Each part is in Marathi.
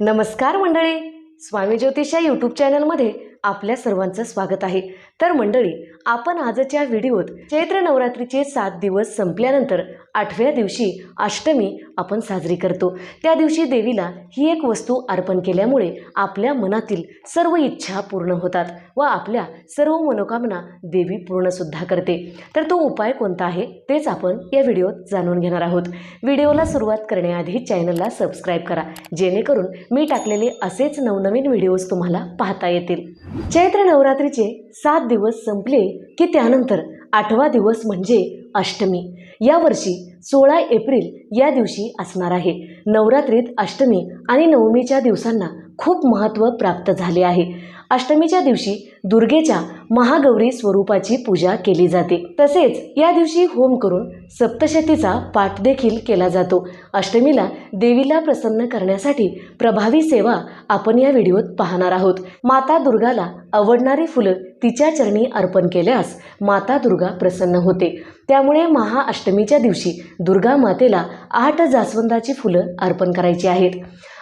नमस्कार मंडळी स्वामी ज्योतिष या यूट्यूब चॅनलमध्ये आपल्या सर्वांचं स्वागत आहे. तर मंडळी आपण आजच्या व्हिडिओत चैत्र नवरात्रीचे सात दिवस संपल्यानंतर आठव्या दिवशी अष्टमी आपण साजरी करतो. त्या दिवशी देवीला ही एक वस्तू अर्पण केल्यामुळे आपल्या मनातील सर्व इच्छा पूर्ण होतात व आपल्या सर्व मनोकामना देवी पूर्णसुद्धा करते. तर तो उपाय कोणता आहे तेच आपण या व्हिडिओत जाणून घेणार आहोत. व्हिडिओला सुरुवात करण्याआधी चॅनलला सबस्क्राईब करा जेणेकरून मी टाकलेले असेच नवनवीन व्हिडिओज तुम्हाला पाहता येतील. चैत्र नवरात्रीचे सात दिवस संपले की त्यानंतर आठवा दिवस म्हणजे अष्टमी. यावर्षी सोळा एप्रिल या दिवशी असणार आहे. नवरात्रीत अष्टमी आणि नवमीच्या दिवसांना खूप महत्त्व प्राप्त झाले आहे. अष्टमीच्या दिवशी दुर्गेच्या महागौरी स्वरूपाची पूजा केली जाते. तसेच या दिवशी होम करून सप्तशतीचा पाठ देखील केला जातो. अष्टमीला देवीला प्रसन्न करण्यासाठी प्रभावी सेवा आपण या व्हिडिओत पाहणार आहोत. माता दुर्गाला आवडणारी फुलं तिच्या चरणी अर्पण केल्यास माता दुर्गा प्रसन्न होते. त्यामुळे महाअष्टमीच्या दिवशी दुर्गा मातेला आठ जास्वंदाची फुलं अर्पण करायची आहेत.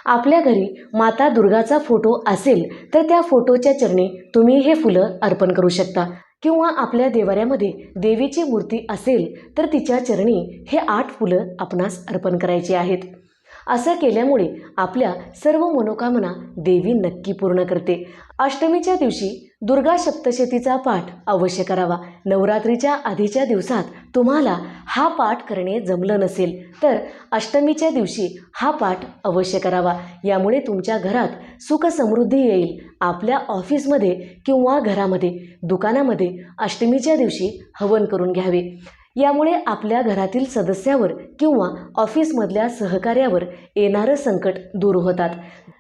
आपल्या घरी माता दुर्गाचा फोटो असेल तर त्या फोटोच्या चरणी तुम्ही हे फुलं अर्पण करू शकता. किंवा आपल्या देवाऱ्यामध्ये देवीची मूर्ती असेल तर तिच्या चरणी हे आठ फुलं आपणास अर्पण करायची आहेत. असं केल्यामुळे आपल्या सर्व मनोकामना देवी नक्की पूर्ण करते. अष्टमीच्या दिवशी दुर्गा सप्तशतीचा पाठ अवश्य करावा. नवरात्रीच्या आधीच्या दिवसात तुम्हाला हा पाठ करणे जमलं नसेल तर अष्टमीच्या दिवशी हा पाठ अवश्य करावा. यामुळे तुमच्या घरात सुख समृद्धी येईल. आपल्या ऑफिसमध्ये किंवा घरामध्ये दुकानामध्ये अष्टमीच्या दिवशी हवन करून घ्यावे. यामुळे आपल्या घरातील सदस्यावर किंवा ऑफिसमधल्या सहकार्यावर येणारं संकट दूर होतात.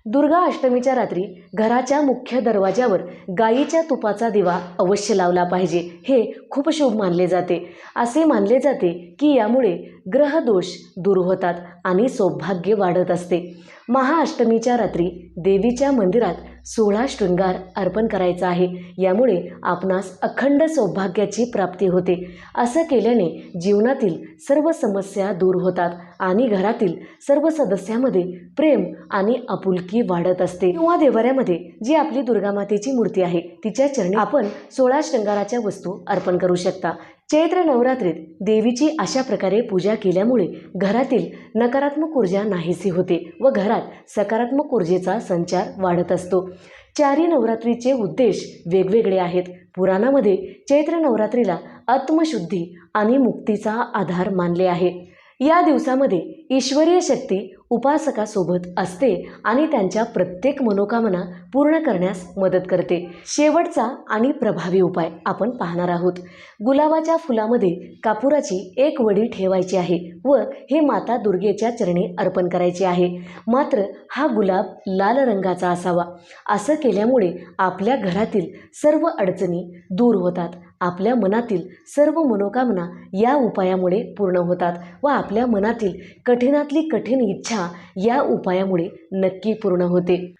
दुर्गा अष्टमीच्या रात्री घराच्या मुख्य दरवाजावर गायीच्या तुपाचा दिवा अवश्य लावला पाहिजे हे खूप शुभ मानले जाते. असे मानले जाते की यामुळे ग्रहदोष दूर होतात आणि सौभाग्य वाढत असते. महाअष्टमीच्या रात्री देवीच्या मंदिरात सोळा शृंगार अर्पण करायचा आहे. यामुळे आपणास अखंड सौभाग्याची प्राप्ती होते. असं केल्याने जीवनातील सर्व समस्या दूर होतात आणि घरातील सर्व सदस्यामध्ये प्रेम आणि आपुलकी वाढत असते. किंवा देवाऱ्यामध्ये जी आपली दुर्गामातेची मूर्ती आहे तिच्या चरणी आपण सोळा शृंगाराच्या वस्तू अर्पण करू शकता. चैत्र नवरात्रीत देवीची अशा प्रकारे पूजा केल्यामुळे घरातील नकारात्मक ऊर्जा नाहीशी होते व घरात सकारात्मक ऊर्जेचा संचार वाढत असतो. चारी नवरात्रीचे उद्देश वेगवेगळे आहेत. पुराणामध्ये चैत्र नवरात्रीला आत्मशुद्धी आणि मुक्तीचा आधार मानले आहे. या दिवसामध्ये ईश्वरीय शक्ती उपासकासोबत असते आणि त्यांच्या प्रत्येक मनोकामना पूर्ण करण्यास मदत करते. शेवटचा आणि प्रभावी उपाय आपण पाहणार आहोत. गुलाबाच्या फुलामध्ये कापुराची एक वडी ठेवायची आहे व हे माता दुर्गेच्या चरणी अर्पण करायचे आहे. मात्र हा गुलाब लाल रंगाचा असावा. असं केल्यामुळे आपल्या घरातील सर्व अडचणी दूर होतात. आपल्या मनातील सर्व मनोकामना या उपायामुळे पूर्ण होतात व आपल्या मनातील कठीणातली कठीण इच्छा या उपायामुळे नक्की पूर्ण होते.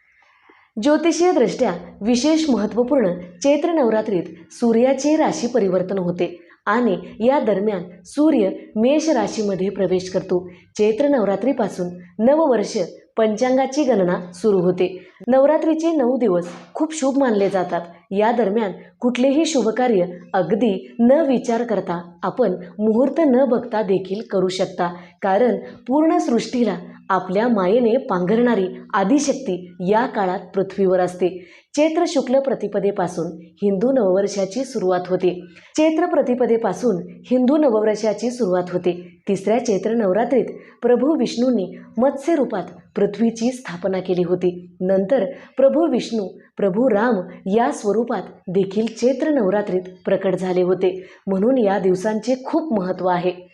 ज्योतिषीय दृष्ट्या विशेष महत्त्वपूर्ण चैत्र नवरात्रीत सूर्याचे राशी परिवर्तन होते आणि या दरम्यान सूर्य मेष राशीमध्ये प्रवेश करतो. चैत्र नवरात्रीपासून नववर्ष पंचांगाची गणना सुरू होते. नवरात्रीचे नऊ दिवस खूप शुभ मानले जातात. या दरम्यान कुठलेही शुभकार्य अगदी न विचार करता आपण मुहूर्त न बघता देखील करू शकता. कारण पूर्ण सृष्टीला आपल्या मायेने पांघरणारी आदिशक्ती या काळात पृथ्वीवर असते. चैत्र शुक्ल प्रतिपदेपासून हिंदू नववर्षाची सुरुवात होते. चैत्र प्रतिपदेपासून हिंदू नववर्षाची सुरुवात होते. तिसऱ्या चैत्र नवरात्रीत प्रभू विष्णूंनी मत्स्य रूपात पृथ्वीची स्थापना केली होती. नंतर प्रभू विष्णू प्रभू राम या स्वरूपात देखील चैत्र नवरात्रीत प्रकट झाले होते. म्हणून या दिवसांचे खूप महत्त्व आहे.